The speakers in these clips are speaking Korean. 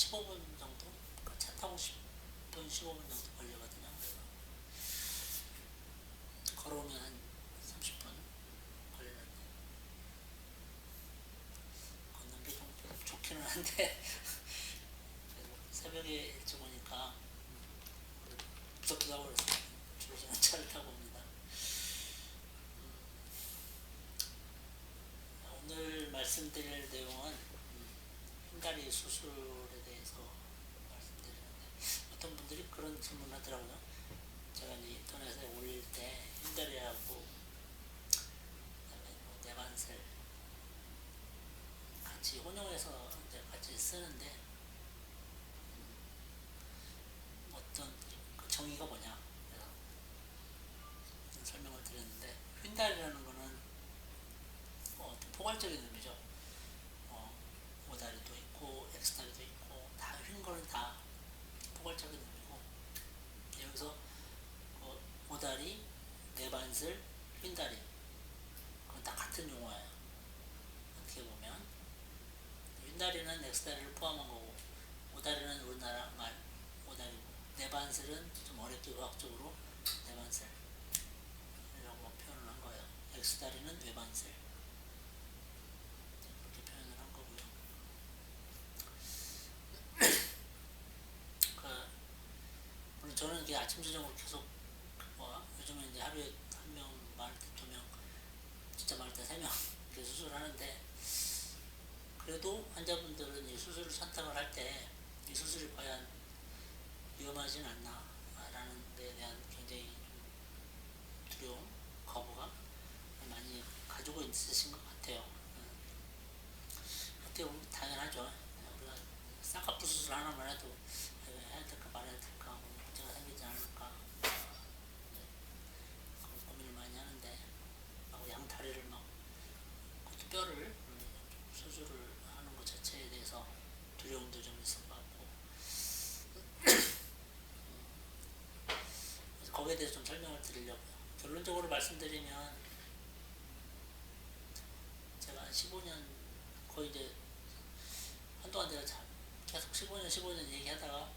15분 정도? 그차 타고 10분, 15분 정도 걸리거든요. 걸어오면 한 30분 걸리는데 걷는 게 좀 좋기는 한데 새벽에 일찍 오니까 무섭기도 하고 그래서 주로 차를 타고 옵니다. 음, 오늘 말씀드릴 내용은 음, 흰다리 수술에 대해서 말씀드리는데 어떤 분들이 그런 질문을 하더라고요. 제가 이제 인터넷에 올릴 때 그다음에 뭐 내반셀 같이 혼용해서 이제 같이 쓰는데 음, 어떤 그 정의가 뭐냐 설명을 드렸는데 휜다리라는 거는 뭐 어떤 포괄적인 의미죠. 어, 오다리도 있고 엑스다리도 있고 다 휜 거는 다 포괄적인 의미고 여기서 어, 오다리, 내반슬, 휜다리 그건 다 같은 용어예요. 어떻게 보면 휜다리는 엑스다리를 포함한 거고 오다리는 우리나라 말 오다리고 내반슬은 좀 어렵게 의학적으로 내반슬이라고 표현을 한 거예요. 엑스다리는 외반슬 그렇게 표현을 한 거고요. 그 물론 저는 이게 아침 저녁으로 계속 뭐 요즘에 이제 하루에 한 명 많을 때두명 진짜 많을 때 세명 이렇게 수술을 하는데 그래도 환자분들은 이 수술을 선택을 할 때 이 수술이 과연 위험하진 않나라는 데 대한 굉장히 좀 두려움, 거부감 많이 가지고 있으신 것 같아요. 음. 어떻게 보면 당연하죠. 우리가 쌍꺼풀 수술 하나만 해도 이거 해야 될까 말아야 될까 뭐 문제가 생기지 않을까 어, 네. 그런 고민을 많이 하는데 막 양다리를 막 뼈를 음, 수술을 하는 것 자체에 대해서 두려움도 좀 있을 것 같고 그래서 거기에 대해서 좀 설명을 드리려고요. 결론적으로 말씀드리면 제가 15년 거의 이제 한동안 참 계속 15년 15년 얘기하다가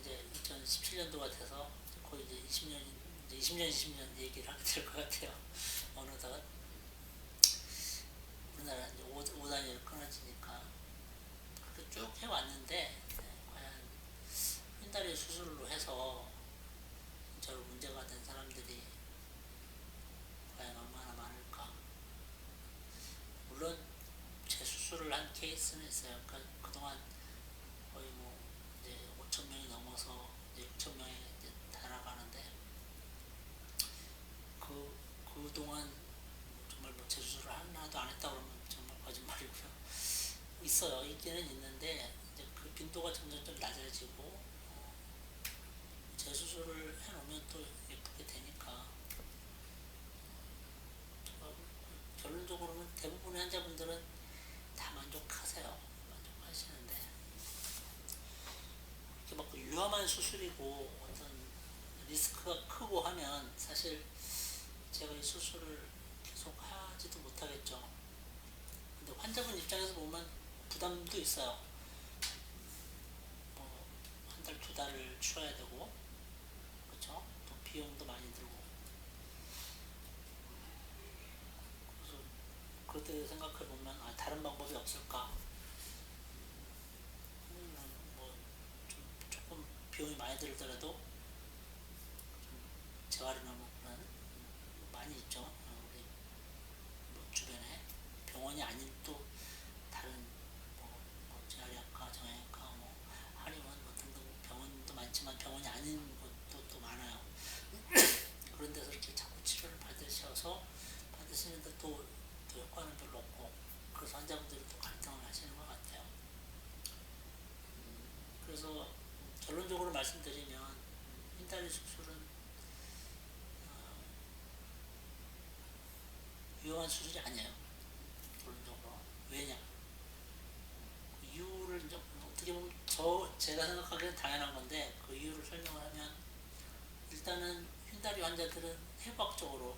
이제 2017년도가 돼서 거의 이제 20년 이제 20년 20년 얘기를 하게 될 것 같아요. 어느덧 우리나라 이제 5, 5단위로 끊어지니까 그렇게 쭉 해왔는데 네, 과연 흰다리 수술로 해서 저로 문제가 된 사람들이 과연 얼마나 많을까? 물론 재수술을 한 케이스는 있어요. 그러니까 그동안 거의 뭐 이제 5천 명이 넘어서 이제 6천 명이 이제 달아가는데 그 그동안 재수술을 하나도 안 했다 그러면 정말 거짓말이고요. 있어요. 있기는 있는데 이제 그 빈도가 점점 좀 낮아지고 어, 재수술을 해놓으면 또 예쁘게 되니까 어, 결론적으로는 대부분의 환자분들은 다 만족하세요. 만족하시는데 이렇게 막그 위험한 수술이고 어떤 리스크가 크고 하면 사실 제가 이 수술을 하지도 못하겠죠. 근데 환자분 입장에서 보면 부담도 있어요. 뭐 한 달, 두 달을 쉬어야 되고, 그렇죠? 또 비용도 많이 들고. 그래서 그때 생각해 보면 아, 다른 방법이 없을까? 음, 뭐 좀 조금 비용이 많이 들더라도 좀 재활이나 뭐 그런 음, 많이 있죠. 어, 우리 뭐 주변에 병원이 아닌 또 다른 뭐, 뭐 재활의학과, 정형외과, 뭐 한의원 뭐 등등 병원도 많지만 병원이 아닌 곳도 또 많아요. 그런 데서 이렇게 자꾸 치료를 받으셔서 받으시는데 또, 또 효과는 별로 없고 그래서 환자분들이 또 갈등을 하시는 것 같아요. 음, 그래서 결론적으로 말씀드리면 흰다리 수술은 어, 위험한 수술이 아니에요. 왜냐? 그 이유를 이제 어떻게 보면 저 제가 생각하기엔 당연한 건데 그 이유를 설명을 하면 일단은 흰다리 환자들은 해부학적으로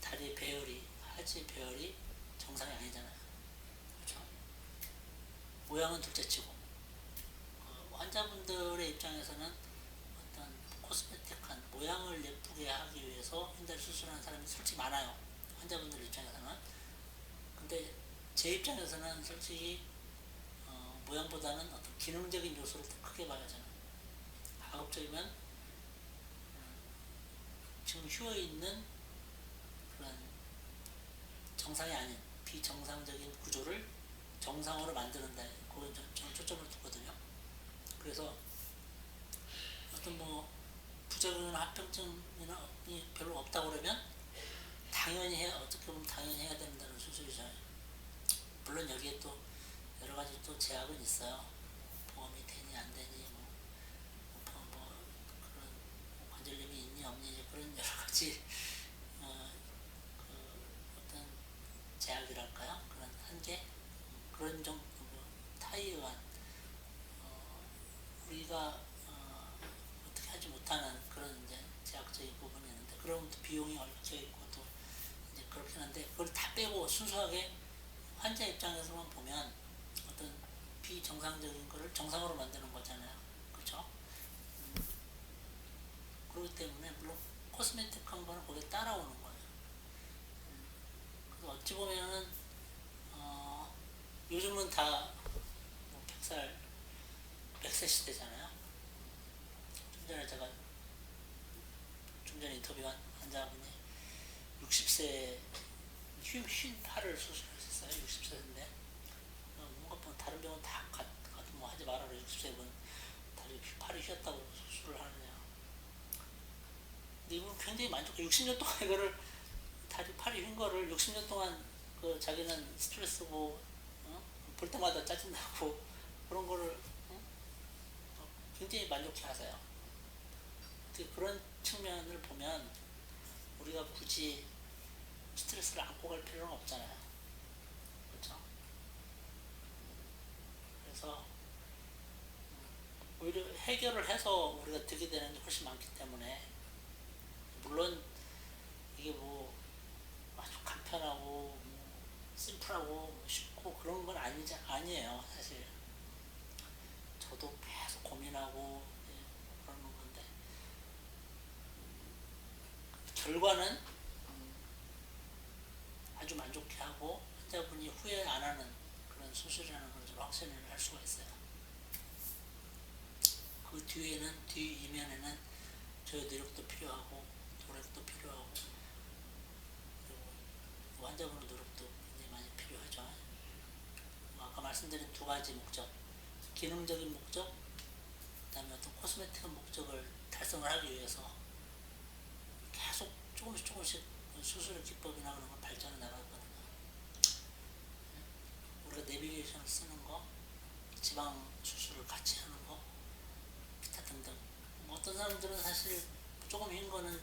다리 배열이 하지 배열이 정상이 아니잖아요. 그렇죠? 모양은 둘째치고 환자분들의 입장에서는 어떤 코스메틱한 모양을 예쁘게 하기 위해서 흰다리 수술하는 사람이 솔직히 많아요. 환자분들 입장에서는. 근데 제 입장에서는 솔직히 어, 모양보다는 어떤 기능적인 요소를 더 크게 봐요 저는. 가급적이면 음, 지금 휘어 있는 그런 정상이 아닌 비정상적인 구조를 정상으로 만드는다. 그건 좀- 저는 초점을 두거든요. 그래서 어떤 뭐 부작용이나 합병증이 별로 없다고 그러면 당연히 해 어떻게 보면 당연히 해야 된다는 수술이죠. 물론 여기에 또 여러 가지 또 제약은 있어요. 보험이 되니 안 되니 뭐, 뭐, 뭐 그런 뭐 관절염이 있니 없니 그런 여러 가지 어, 그 어떤 제약이랄까요? 그런 한계 그런 정도 뭐 타이완 어, 우리가 어, 어떻게 하지 못하는 그런 이제 제약적인 부분이 있는데 그런 비용이 얽혀 있고 또 이제 그렇긴 한데 그걸 다 빼고 순수하게 환자 입장에서만 보면 어떤 비정상적인 거를 정상으로 만드는 거잖아요. 그렇죠? 음, 그렇기 때문에 물론 코스메틱한 거는 거기에 따라오는 거예요. 음, 그래서 어찌 보면은 어, 요즘은 다 뭐 100살, 100세 시대잖아요. 좀 전에 제가 좀 전에 인터뷰한 환자분이 60세 휜, 휜 팔을 수술하셨어요. 60세인데 뭔가 뭐 다른 병원 다 가, 가도 뭐 하지 말아라 60세면 다리 휘- 팔이 휘었다고 수술을 하느냐. 근데 이분 굉장히 만족해. 60년 동안 이거를 다리 팔이 휜 거를 60년 동안 그 자기는 스트레스고 어? 볼 때마다 짜증나고 그런 거를 어? 어, 굉장히 만족해 하세요. 어떻게 그런 측면을 보면 우리가 굳이 스트레스를 안고 갈 필요는 없잖아요. 그렇죠? 그래서 오히려 해결을 해서 우리가 득이 되는 게 훨씬 많기 때문에 물론 이게 뭐 아주 간편하고 뭐 심플하고 뭐 쉽고 그런 건 아니지 아니에요 사실 저도 계속 고민하고 예, 그러는 건데 음, 결과는 음, 아주 만족해하고 환자분이 후회 안 하는 그런 수술이라는 걸 저는 확신을 할 수가 있어요. 그 뒤에는 뒤 이면에는 저희 노력도 필요하고 노력도 필요하고 그리고 환자분의 노력도 굉장히 많이 필요하죠. 뭐 아까 말씀드린 두 가지 목적, 기능적인 목적, 그다음에 어떤 코스메틱한 목적을 달성을 하기 위해서 계속 조금씩 조금씩 그 수술의 기법이나 그런 걸 발전해 나가거든요. 내비게이션을 쓰는 거, 지방 수술을 같이 하는 거, 기타 등등. 뭐 어떤 사람들은 사실 조금 흰 거는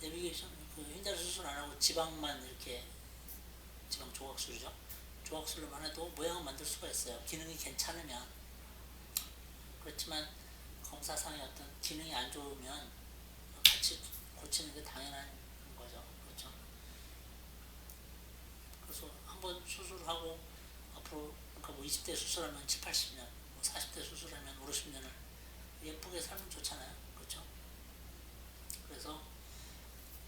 내비게이션, 그 흰다리 수술 안 하고 지방만 이렇게 지방 조각술이죠. 조각술로만 해도 모양을 만들 수가 있어요. 기능이 괜찮으면. 그렇지만 검사상의 어떤 기능이 안 좋으면 같이 고치는 게 당연한 거죠. 그렇죠. 그래서 한번 수술하고 앞으로 그러니까 뭐 20대 수술하면 7, 80년, 뭐 40대 수술하면 5, 60년을 예쁘게 살면 좋잖아요. 그렇죠. 그래서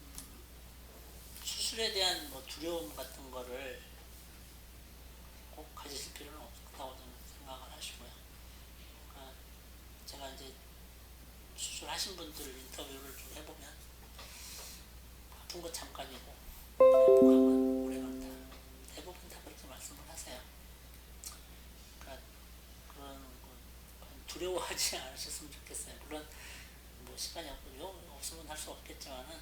음, 수술에 대한 뭐 두려움 같은 거를 꼭 가지실 필요는 없다고 저는 생각을 하시고요. 그러니까 제가 이제 수술하신 분들 인터뷰를 좀 해보 하지 않으셨으면 좋겠어요. 물론 뭐 시간이 없군요. 없으면 할 수 없겠지만은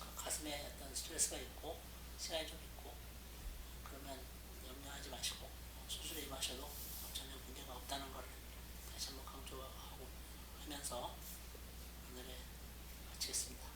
그 가슴에 어떤 스트레스가 있고 시간이 좀 있고 그러면 염려하지 마시고 수술에 임하셔도 전혀 문제가 없다는 걸 다시 한번 강조하고 하면서 오늘의 마치겠습니다.